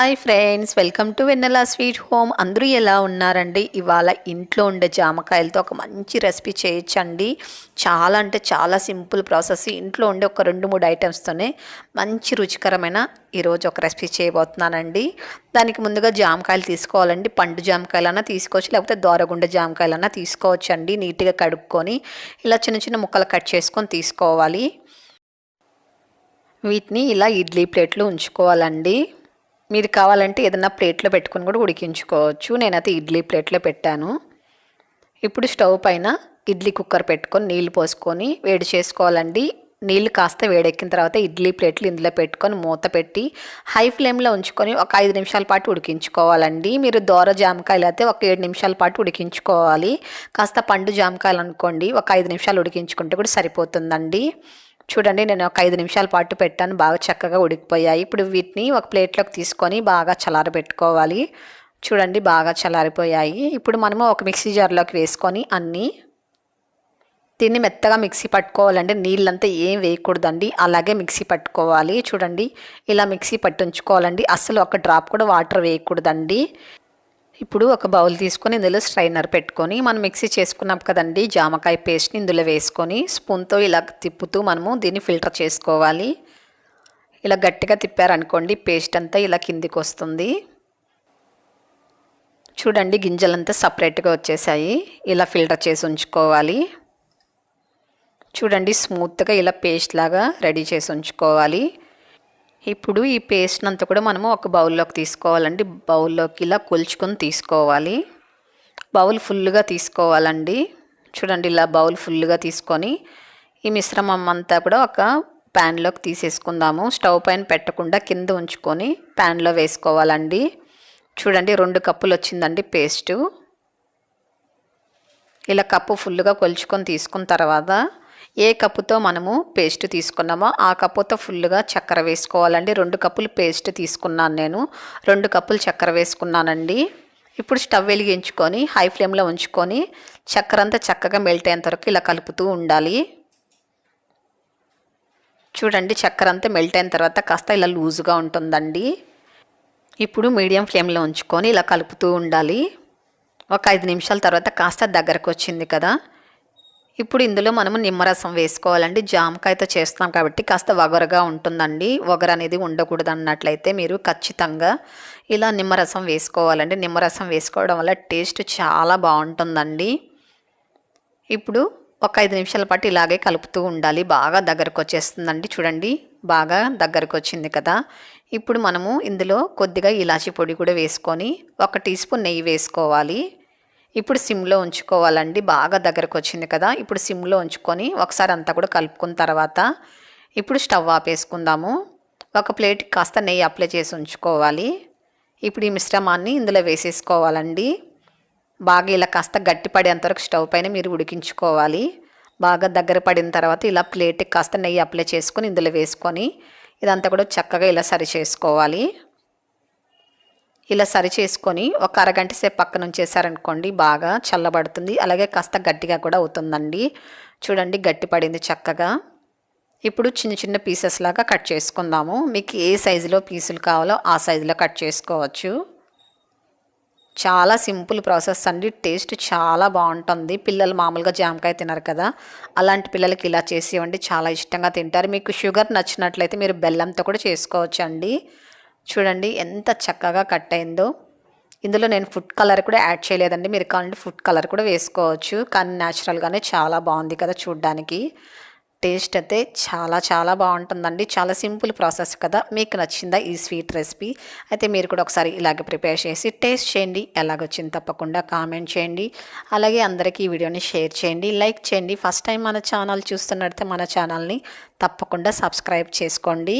Hi friends welcome to Vennela sweet home. అందరూ ఎలా ఉన్నారండి? ఇవాళ ఇంట్లో ఉండే జామకాయలతో ఒక మంచి రెసిపీ చేయొచ్చండి. చాలా అంటే చాలా సింపుల్ ప్రాసెస్. ఇంట్లో ఉండే ఒక రెండు మూడు ఐటమ్స్తోనే మంచి రుచికరమైన ఈరోజు ఒక రెసిపీ చేయబోతున్నానండి. దానికి ముందుగా జామకాయలు తీసుకోవాలండి. పండు జామకాయలన్నా తీసుకోవచ్చు లేకపోతే దోరగుండ జామకాయలన్నా తీసుకోవచ్చండి. నీట్గా కడుక్కొని ఇలా చిన్న చిన్న ముక్కలు కట్ చేసుకొని తీసుకోవాలి. వీటిని ఇలా ఇడ్లీ ప్లేట్లు ఉంచుకోవాలండి. మీరు కావాలంటే ఏదైనా ప్లేట్లో పెట్టుకొని కూడా ఉడికించుకోవచ్చు. నేనైతే ఇడ్లీ ప్లేట్లో పెట్టాను. ఇప్పుడు స్టవ్ పైన ఇడ్లీ కుక్కర్ పెట్టుకొని నీళ్ళు పోసుకొని వేడి చేసుకోవాలండి. నీళ్ళు కాస్త వేడెక్కిన తర్వాత ఇడ్లీ ప్లేట్లు ఇందులో పెట్టుకొని మూత పెట్టి హై ఫ్లేమ్లో ఉంచుకొని ఒక ఐదు నిమిషాల పాటు ఉడికించుకోవాలండి. మీరు దోర జామకాయలు అయితే ఒక ఏడు నిమిషాల పాటు ఉడికించుకోవాలి. కాస్త పండు జామకాయలు అనుకోండి ఒక ఐదు నిమిషాలు ఉడికించుకుంటే కూడా సరిపోతుందండి. చూడండి నేను ఒక ఐదు నిమిషాల పాటు పెట్టాను. బాగా చక్కగా ఉడికిపోయాయి. ఇప్పుడు వీటిని ఒక ప్లేట్లోకి తీసుకొని బాగా చల్లారబెట్టుకోవాలి. చూడండి బాగా చల్లారిపోయాయి. ఇప్పుడు మనము ఒక మిక్సీ జార్లోకి వేసుకొని అన్నీ దీన్ని మెత్తగా మిక్సీ పట్టుకోవాలంటే నీళ్ళంతా ఏం వేయకూడదండి. అలాగే మిక్సీ పట్టుకోవాలి. చూడండి ఇలా మిక్సీ పట్టించుకోవాలండి. అసలు ఒక డ్రాప్ కూడా వాటర్ వేయకూడదండి. ఇప్పుడు ఒక బౌల్ తీసుకొని ఇందులో స్ట్రైనర్ పెట్టుకొని మనం మిక్సీ చేసుకున్నాం కదండి జామకాయ పేస్ట్ని ఇందులో వేసుకొని స్పూన్తో ఇలా తిప్పుతూ మనము దీన్ని ఫిల్టర్ చేసుకోవాలి. ఇలా గట్టిగా తిప్పారనుకోండి పేస్ట్ అంతా ఇలా కిందికి వస్తుంది. చూడండి గింజలంతా సపరేట్గా వచ్చేసాయి. ఇలా ఫిల్టర్ చేసి ఉంచుకోవాలి. చూడండి స్మూత్గా ఇలా పేస్ట్ లాగా రెడీ చేసి ఉంచుకోవాలి. ఇప్పుడు ఈ పేస్ట్ అంతా కూడా మనము ఒక బౌల్లోకి తీసుకోవాలండి. బౌల్లోకి ఇలా కొలుచుకొని తీసుకోవాలి. బౌల్ ఫుల్గా తీసుకోవాలండి. చూడండి ఇలా బౌల్ ఫుల్గా తీసుకొని ఈ మిశ్రమం అంతా కూడా ఒక ప్యాన్లోకి తీసేసుకుందాము. స్టవ్ పైన పెట్టకుండా కింద ఉంచుకొని ప్యాన్లో వేసుకోవాలండి. చూడండి రెండు కప్పులు వచ్చిందండి పేస్టు ఇలా కప్పు ఫుల్గా కొలుచుకొని తీసుకున్న తర్వాత ఏ కప్పుతో మనము పేస్ట్ తీసుకున్నామో ఆ కప్పుతో ఫుల్గా చక్కెర వేసుకోవాలండి. రెండు కప్పులు పేస్ట్ తీసుకున్నాను నేను. రెండు కప్పులు చక్కెర వేసుకున్నానండి. ఇప్పుడు స్టవ్ వెలిగించుకొని హై ఫ్లేమ్లో ఉంచుకొని చక్కెర అంతా చక్కగా మెల్ట్ అయ్యేంత వరకు ఇలా కలుపుతూ ఉండాలి. చూడండి చక్కెర అంతా మెల్ట్ అయిన తర్వాత కాస్త ఇలా లూజుగా ఉంటుందండి. ఇప్పుడు మీడియం ఫ్లేమ్లో ఉంచుకొని ఇలా కలుపుతూ ఉండాలి. ఒక ఐదు నిమిషాల తర్వాత కాస్త దగ్గరకు వచ్చింది కదా. ఇప్పుడు ఇందులో మనము నిమ్మరసం వేసుకోవాలండి. జామకాయతో చేస్తాం కాబట్టి కాస్త వగరగా ఉంటుందండి. వగర అనేది ఉండకూడదు అన్నట్లయితే మీరు ఖచ్చితంగా ఇలా నిమ్మరసం వేసుకోవాలండి. నిమ్మరసం వేసుకోవడం వల్ల టేస్ట్ చాలా బాగుంటుందండి. ఇప్పుడు ఒక ఐదు నిమిషాల పాటు ఇలాగే కలుపుతూ ఉండాలి. బాగా దగ్గరకు వచ్చేస్తుందండి చూడండి బాగా దగ్గరకు వచ్చింది కదా. ఇప్పుడు మనము ఇందులో కొద్దిగా ఇలాచి పొడి కూడా వేసుకొని ఒక టీ స్పూన్ నెయ్యి వేసుకోవాలి. ఇప్పుడు సిమ్లో ఉంచుకోవాలండి. బాగా దగ్గరకు వచ్చింది కదా. ఇప్పుడు సిమ్లో ఉంచుకొని ఒకసారి అంతా కూడా కలుపుకున్న తర్వాత ఇప్పుడు స్టవ్ ఆపేసుకుందాము. ఒక ప్లేట్ కాస్త నెయ్యి అప్లై చేసి ఉంచుకోవాలి. ఇప్పుడు ఈ మిశ్రమాన్ని ఇందులో వేసేసుకోవాలండి. బాగా ఇలా కాస్త గట్టి పడేంతవరకు స్టవ్ పైన మీరు ఉడికించుకోవాలి. బాగా దగ్గర పడిన తర్వాత ఇలా ప్లేట్కి కాస్త నెయ్యి అప్లై చేసుకొని ఇందులో వేసుకొని ఇదంతా కూడా చక్కగా ఇలా సరి చేసుకోవాలి. ఇలా సరి చేసుకొని ఒక అరగంట సేపు పక్కన ఉంచేసారనుకోండి బాగా చల్లబడుతుంది. అలాగే కాస్త గట్టిగా కూడా అవుతుందండి. చూడండి గట్టి పడింది చక్కగా. ఇప్పుడు చిన్న చిన్న పీసెస్ లాగా కట్ చేసుకుందాము. మీకు ఏ సైజులో పీసులు కావాలో ఆ సైజులో కట్ చేసుకోవచ్చు. చాలా సింపుల్ ప్రాసెస్ అండి. టేస్ట్ చాలా బాగుంటుంది. పిల్లలు మామూలుగా జామకాయ తినరు కదా. అలాంటి పిల్లలకి ఇలా చేసి ఇవ్వండి. చాలా ఇష్టంగా తింటారు. మీకు షుగర్ నచ్చినట్లయితే మీరు బెల్లంతో కూడా చేసుకోవచ్చు అండి చూడండి ఎంత చక్కగా కట్ అయిందో. ఇందులో నేను ఫుడ్ కలర్ కూడా యాడ్ చేయలేదండి. మీరు కావాలంటే ఫుడ్ కలర్ కూడా వేసుకోవచ్చు. కానీ న్యాచురల్గానే చాలా బాగుంది కదా చూడ్డానికి. టేస్ట్ అయితే చాలా చాలా బాగుంటుందండి. చాలా సింపుల్ ప్రాసెస్ కదా. మీకు నచ్చిందా ఈ స్వీట్ రెసిపీ అయితే మీరు కూడా ఒకసారి ఇలాగే ప్రిపేర్ చేసి టేస్ట్ చేయండి. ఎలాగొచ్చింది తప్పకుండా కామెంట్ చేయండి. అలాగే అందరికీ ఈ వీడియోని షేర్ చేయండి. లైక్ చేయండి. ఫస్ట్ టైం మన ఛానల్ చూస్తున్నట్టే మన ఛానల్ని తప్పకుండా సబ్స్క్రైబ్ చేసుకోండి.